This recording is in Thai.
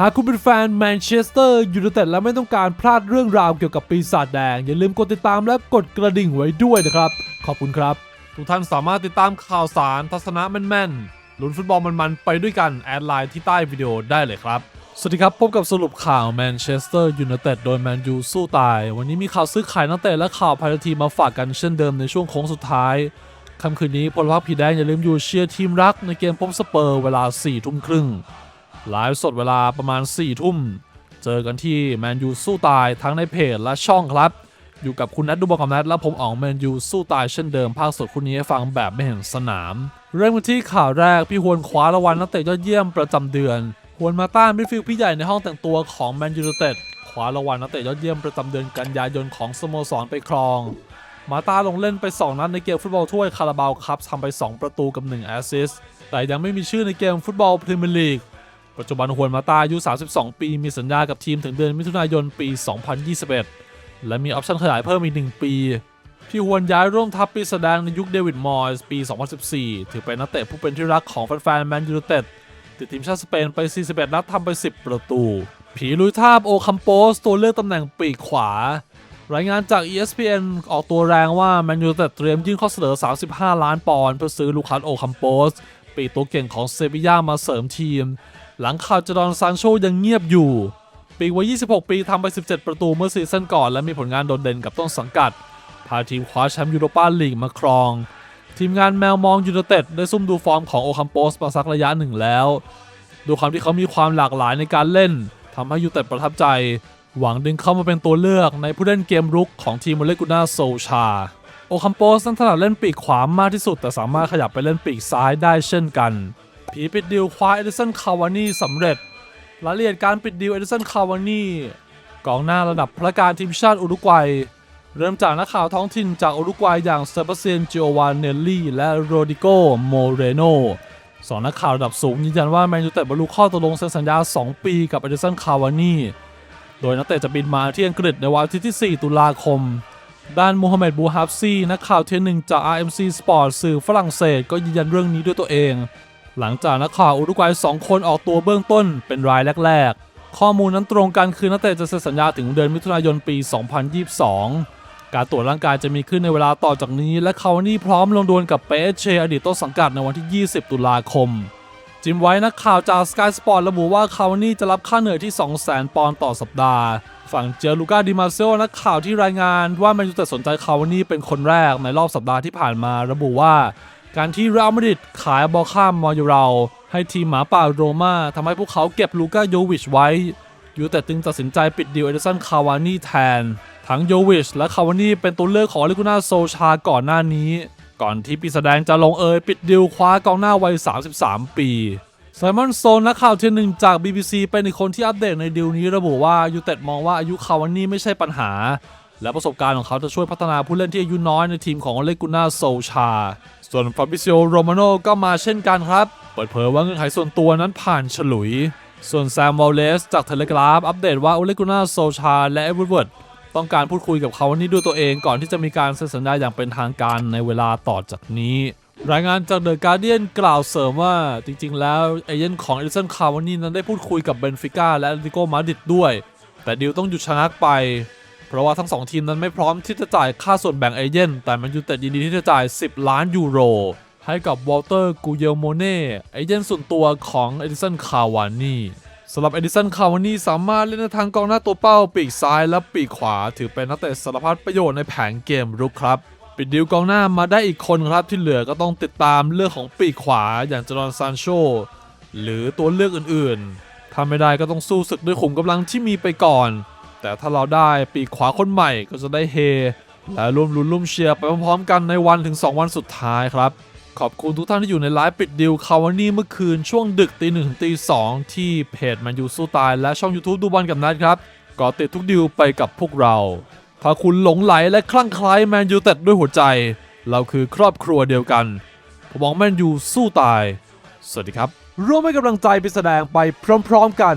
หากคุณเป็นแฟนแมนเชสเตอร์ยูไนเต็ดและไม่ต้องการพลาดเรื่องราวเกี่ยวกับปีศาจแดง อย่าลืมกดติดตามและกดกระดิ่งไว้ด้วยนะครับ ขอบคุณครับ ทุกท่านสามารถติดตามข่าวสารทัศนะแม่นๆลุ้นฟุตบอลมันๆไปด้วยกัน แอดไลน์ที่ใต้วิดีโอได้เลยครับ สวัสดีครับ พบกับสรุปข่าวแมนเชสเตอร์ยูไนเต็ดโดยแมนยูสู้ตาย วันนี้มีข่าวซื้อขายนักเตะและข่าวภายในทีมมาฝากกันเช่นเดิมในช่วงโค้งสุดท้ายค่ำคืนนี้พลพักผีแดงอย่าลืมอยู่เชียร์ทีมรักในเกมพบสเปอร์เวลา4ทุ่มครึ่ง ไลฟ์สดเวลาประมาณ 4 ทุ่ม เจอกันที่แมนยูสู้ตายทั้งในเพจและช่องครับ อยู่กับคุณนัทดูบอลกับนัทและผมอ๋องแมนยูสู้ตายเช่นเดิมภาคสดคุณนี้ให้ฟังแบบไม่เห็นสนาม เริ่มกันที่ข่าวแรก พี่ฮวนคว้ารางวัลนักเตะยอดเยี่ยมประจำเดือนฮวนมาต้ามิดฟิลด์พี่ใหญ่ในห้องแต่งตัวของแมนยูเต็ดคว้ารางวัลนักเตะยอดเยี่ยมประจำเดือนกันยายนของสโมสรไปครอง มาตาลงเล่นไป 2 นัดในเกมฟุตบอลถ้วยคาราบาวคัพทำไป 2 ประตูกับ 1 แอสซิสต์แต่ยังไม่มีชื่อในเกมฟุตบอลพรีเมียร์ลีก ปัจจุบันฮวนมาตาอายุ 32 ปี มีสัญญากับทีมถึงเดือนมิถุนายนปี 2021 และมีออปชั่นขยายเพิ่มอีก 1 ปี พี่ฮวนย้ายร่วมทัพปีแสดงในยุคเดวิดมอยส์ปี 2014 ถือเป็นนักเตะผู้เป็นที่รักของแฟนๆแมนยูไนเต็ดติดทีมชาติสเปนไป 41 นัดทำไป 10 ประตู ผีลุยทาบโอคัมโปสตัวเลือกตำแหน่งปีกขวา รายงานจาก ESPN ออกตัวแรงว่าแมนยูเต็ดเตรียมยื่นข้อเสนอ 35 ล้านปอนด์เพื่อซื้อลูคัสโอคัมโปสปีตัวเก่งของเซบีย่ามาเสริมทีม หลังข่าวจดอนซานโชยังเงียบอยู่ ปีกวัย 26 ปีทำไป 17 ประตูเมื่อซีซั่นก่อน และมีผลงานโดดเด่นกับต้นสังกัด พาทีมคว้าแชมป์ยูโรปาลีกมาครอง ทีมงานแมวมองยูไนเต็ดได้ซุ่มดูฟอร์มของโอคัมโปสมาสักระยะหนึ่งแล้วดูความที่เขามีความหลากหลายในการเล่นทำให้ยูเต็ดประทับใจ หวังดึงเข้ามาเป็นตัวเลือกในผู้เล่นเกมรุกของทีมโมเลกุน่าโซชาโอคัมโปสนั้นถนัดเล่นปีกขวามากที่สุด แต่สามารถขยับไปเล่นปีกซ้ายได้เช่นกัน ผีปิดดิวคว้าเอดิสันคาวานี่สำเร็จรายละเอียดการปิดดิวเอดิสันคาวานี่กองหน้าระดับพระการทีมชาติอุรุกวัย เริ่มจากนักข่าวท้องถิ่นจากอุรุกวัยอย่างเซบาสเตียนจิโอวานเนลลี่ และโรดิโกโมเรโนสองนักข่าวระดับสูงยืนยันว่าแมนยูเต็ดบรรลุข้อตกลงเซ็นสัญญา 2 ปีกับเอดิสันคาวานี่โดยนักเตะจะบินมาที่อังกฤษในวันอาทิตย์ที่ 4 ตุลาคม ด้านมูฮัมหมัดบูฮับซีนักข่าวเทียนหนึ่งจาก RMC Sport สื่อฝรั่งเศสก็ยืนยันเรื่องนี้ด้วยตัวเอง หลังจากนักข่าวอุรุกวัยสองคนออกตัวเบื้องต้นเป็นรายแรก ๆ ข้อมูลนั้นตรงกันคือนักเตะจะเซ็นสัญญาถึงเดือนมิถุนายนปี 2022 การตรวจร่างกายจะมีขึ้นในเวลาต่อจากนี้ และคาวานี่พร้อมลงดวลกับเปเชอดีตต้นสังกัดในวันที่ 20 ตุลาคม จิมไว้นักข่าวจาก Sky Sport ระบุว่าคาวานี่จะรับค่าเหนื่อยที่ 200,000 ปอนด์ต่อสัปดาห์ฝั่งเจอลูก้าดิมาเซโอนักข่าวที่รายงานว่าแมนยูเต็ดสนใจคาวานี่เป็นคนแรกในรอบสัปดาห์ที่ผ่านมาระบุว่า การที่เรอัลมาดริดขายบอลข้ามมอยูเรา ให้ทีมหมาป่าโรม่าทำให้พวกเขาเก็บลูก้าโยวิชไว้ยูแต่ตึงตัดสินใจปิดดีลเอเดสันคาวานี่แทน ทั้งโยวิชและคาวานี่เป็นตัวเลือกของลิกุน่าโซชาก่อนหน้านี้ ก่อนที่ปีแสดงจะลงเอยปิดดีลคว้ากองหน้าวัย 33 ปีไซมอนโซนนักข่าวเทียนหนึ่งจาก BBC เป็นอีกคนที่อัปเดตในดีลนี้ระบุว่ายูเต็ดมองว่าอายุคาวานี่ไม่ใช่ปัญหา และประสบการณ์ของเขาจะช่วยพัฒนาผู้เล่นที่อายุน้อยในทีมของเลกุน่าโซชา ส่วนฟาบิซิโอโรมาโนก็มาเช่นกันครับ เปิดเผยว่าเงื่อนไขส่วนตัวนั้นผ่านฉลุย ส่วนแซมวอลเลสจากเทเลกราฟอัปเดตว่าโอเลกุน่าโซชาและเอเวอร์เวิร์ดต้องการพูดคุยกับเขานี่ด้วยตัวเองก่อนที่จะมีการเซ็นสัญญาอย่างเป็นทางการในเวลาต่อจากนี้ รายงานจากเดอะการ์เดียนกล่าวเสริมว่าจริงๆ แล้วเอเย่นของเอลิสันคาวานี่นั้นได้พูดคุยกับเบนฟิก้าและอตเลติโกมาดิดด้วย แต่ดิวต้องหยุดชะงักไป เพราะว่าทั้งสองทีมนั้นไม่พร้อมที่จะจ่ายค่าส่วนแบ่งเอเย่นแต่มันยูเต็ดยินดีที่จะจ่าย 10 ล้านยูโร ให้กับวอลเตอร์กูเยลโมเน่เอเย่นส่วนตัวของเอดิสันคาวานี่สำหรับเอดิสันคาวานี่สามารถเล่นในทางกองหน้าตัวเป้าปีกซ้ายและปีกขวา ถือเป็นนักเตะสารพัดประโยชน์ในแผนเกมรุกครับปิดดิวกองหน้ามาได้อีกคนครับที่เหลือก็ต้องติดตามเรื่องของปีกขวาอย่างจอร์นซานโชหรือตัวเลือกอื่นๆถ้าไม่ได้ก็ต้องสู้ศึกด้วยขุมกำลังที่มีไปก่อน แต่ถ้าเราได้ปีกขวาคนใหม่ก็จะได้เฮ และร่วมลุ้นร่วมเชียร์ไปพร้อมๆกันในวันถึง 2 วันสุดท้ายครับ ขอบคุณทุกท่านที่อยู่ในไลฟ์ปิดดิวคาวานี่เมื่อคืนช่วงดึกตีหนึ่งถึงตีสองที่เพจมันยูสู้ตายและช่อง YouTube ดูบอลกับนัดครับก็ติดทุกดิวไปกับพวกเรา ถ้าคุณหลงไหลและคลั่งไคล้แมนยูเต็ดด้วยหัวใจ เราคือครอบครัวเดียวกันผมบอกแมนยูสู้ตาย สวัสดีครับ ร่วมให้กำลังใจไปแสดงไปพร้อมๆกัน